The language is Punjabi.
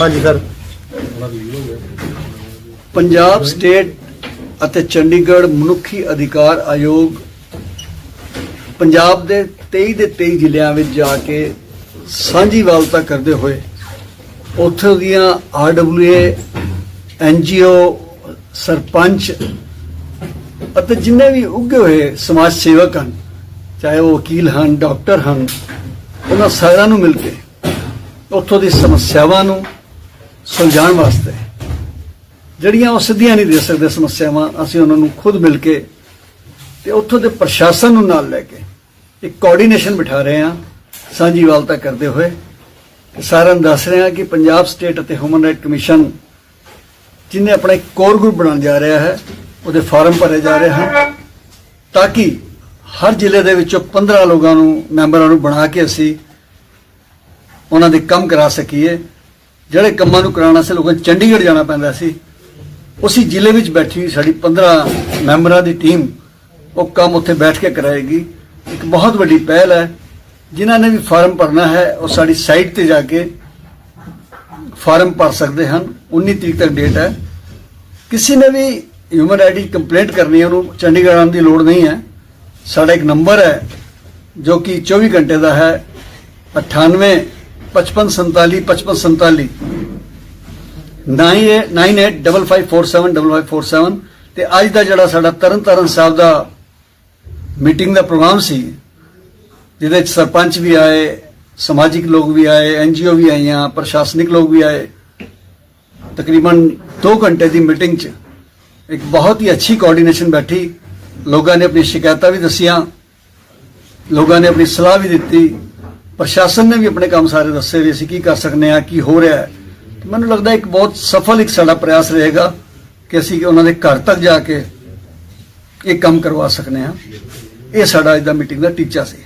ਹਾਂਜੀ, ਸਰ। ਪੰਜਾਬ ਸਟੇਟ ਅਤੇ ਚੰਡੀਗੜ੍ਹ ਮਨੁੱਖੀ ਅਧਿਕਾਰ ਆਯੋਗ ਪੰਜਾਬ ਦੇ 23 ਦੇ 23 ਜ਼ਿਲ੍ਹਿਆਂ ਵਿੱਚ ਜਾ ਕੇ ਸਾਂਝੀ ਵਾਲਤਾ ਕਰਦੇ ਹੋਏ ਉੱਥੋਂ ਦੀਆਂ ਆਰਡਬਲਯੂਏ ਐਨਜੀਓ ਸਰਪੰਚ ਅਤੇ ਜਿੰਨੇ ਵੀ ਉੱਗੇ ਹੋਏ ਸਮਾਜ ਸੇਵਕ ਹਨ, ਚਾਹੇ ਉਹ ਵਕੀਲ ਹਨ, ਡਾਕਟਰ ਹਨ, ਉਹਨਾਂ ਸਾਰਿਆਂ ਨੂੰ ਮਿਲ ਕੇ ਉੱਥੋਂ ਦੀ ਸਮੱਸਿਆਵਾਂ ਨੂੰ ਸੁਲਝਾਉਣ ਵਾਸਤੇ। ਜਿਹੜੀਆਂ ਉਹ ਸਿੱਧੀਆਂ ਨਹੀਂ ਦੇ ਸਕਦੇ ਸਮੱਸਿਆਵਾਂ, ਅਸੀਂ ਉਹਨਾਂ ਨੂੰ ਖੁਦ ਮਿਲ ਕੇ ਤੇ ਉੱਥੋਂ ਦੇ ਪ੍ਰਸ਼ਾਸਨ ਨੂੰ ਨਾਲ ਲੈ ਕੇ ਇੱਕ ਕੋਆਰਡੀਨੇਸ਼ਨ ਬਿਠਾ ਰਹੇ ਹਾਂ। ਸਾਂਝੀ ਵਾਲਤਾ ਕਰਦੇ ਹੋਏ ਸਾਰਿਆਂ ਨੂੰ ਦੱਸ ਰਹੇ ਹਾਂ ਕਿ ਪੰਜਾਬ ਸਟੇਟ ਅਤੇ ਹਿਊਮਨ ਰਾਈਟ ਕਮਿਸ਼ਨ ਜਿਹਨੇ ਆਪਣਾ ਇੱਕ ਕੋਰ ਗਰੁੱਪ ਬਣਾਉਣ ਜਾ ਰਿਹਾ ਹੈ, ਉਹਦੇ ਫਾਰਮ ਭਰੇ ਜਾ ਰਹੇ ਹਨ ਤਾਂ ਕਿ ਹਰ ਜ਼ਿਲ੍ਹੇ ਦੇ ਵਿੱਚੋਂ 15 ਲੋਕਾਂ ਨੂੰ ਮੈਂਬਰਾਂ ਨੂੰ ਬਣਾ ਕੇ ਅਸੀਂ ਉਹਨਾਂ ਦੇ ਕੰਮ ਕਰਾ ਸਕੀਏ। ਜਿਹੜੇ ਕੰਮਾਂ ਨੂੰ ਕਰਾਉਣਾ ਸੀ ਲੋਕਾਂ ਨੂੰ ਚੰਡੀਗੜ੍ਹ ਜਾਣਾ ਪੈਂਦਾ ਸੀ ਉਸੇ ਜ਼ਿਲ੍ਹੇ ਵਿੱਚ ਬੈਠੀ ਸਾਡੀ 15 ਮੈਂਬਰਾਂ ਦੀ ਟੀਮ ਉਹ ਕੰਮ ਉੱਥੇ ਬੈਠ ਕੇ ਕਰਾਏਗੀ। ਇੱਕ ਬਹੁਤ ਵੱਡੀ ਪਹਿਲ ਹੈ, ਜਿਨ੍ਹਾਂ ਨੇ ਵੀ ਫਾਰਮ ਭਰਨਾ ਹੈ, ਉਹ ਸਾਡੀ ਸਾਈਟ ਤੇ ਜਾ ਕੇ ਫਾਰਮ ਭਰ ਸਕਦੇ ਹਨ। 19 ਤਰੀਕ ਤੱਕ ਡੇਟ ਹੈ। ਕਿਸੇ ਨੇ ਵੀ ਹਿਊਮਨ ਰਾਈਟ ਦੀ ਕੰਪਲੇਂਟ ਕਰਨੀ ਹੈ, ਉਹਨੂੰ ਚੰਡੀਗੜ੍ਹ ਆਉਣ ਦੀ ਲੋੜ ਨਹੀਂ ਹੈ। ਸਾਡਾ ਇੱਕ ਨੰਬਰ ਹੈ, ਜੋ ਕਿ 24 ਘੰਟੇ ਦਾ ਹੈ। 98 55 47 55 47 9855475547 ਤੇ ਅੱਜ ਦਾ ਜਿਹੜਾ ਸਾਡਾ ਤਰਨਤਾਰਨ ਸਾਹਿਬ ਦਾ ਮੀਟਿੰਗ ਦਾ ਪ੍ਰੋਗਰਾਮ ਸੀ, ਜਿਹਦੇ ਵਿੱਚ ਸਰਪੰਚ ਵੀ ਆਏ, ਸਮਾਜਿਕ ਲੋਕ ਵੀ ਆਏ ਐਨਜੀਓ ਵੀ ਆਈਆਂ, ਪ੍ਰਸ਼ਾਸਨਿਕ ਲੋਕ ਵੀ ਆਏ। ਤਕਰੀਬਨ 2 ਘੰਟੇ ਦੀ ਮੀਟਿੰਗ 'ਚ ਇੱਕ ਬਹੁਤ ਹੀ ਅੱਛੀ ਕੋਆਰਡੀਨੇਸ਼ਨ ਬੈਠੀ। ਲੋਕਾਂ ਨੇ ਆਪਣੀ ਸ਼ਿਕਾਇਤਾਂ ਵੀ ਦਸੀਆਂ। ਲੋਕਾਂ ਨੇ ਆਪਣੀ ਸਲਾਹ ਵੀ ਦਿੱਤੀ। ਪ੍ਰਸ਼ਾਸਨ ਨੇ ਵੀ ਆਪਣੇ ਕੰਮ ਸਾਰੇ ਦੱਸੇ ਵੀ ਅਸੀਂ ਕੀ ਕਰ ਸਕਨੇ ਆ ਕੀ ਹੋ ਰਿਹਾ ਹੈ। ਮੈਨੂੰ ਲੱਗਦਾ ਇੱਕ ਬਹੁਤ ਸਫਲ ਇੱਕ ਸਾਡਾ ਪ੍ਰਯਾਸ ਰਹੇਗਾ ਕਿ ਅਸੀਂ ਉਹਨਾਂ ਦੇ ਘਰ ਤੱਕ ਜਾ ਕੇ ਇਹ ਕੰਮ ਕਰਵਾ ਸਕਨੇ ਆ ਇਹ ਸਾਡਾ ਅੱਜ ਦਾ ਮੀਟਿੰਗ ਦਾ ਟੀਚਾ ਸੀ।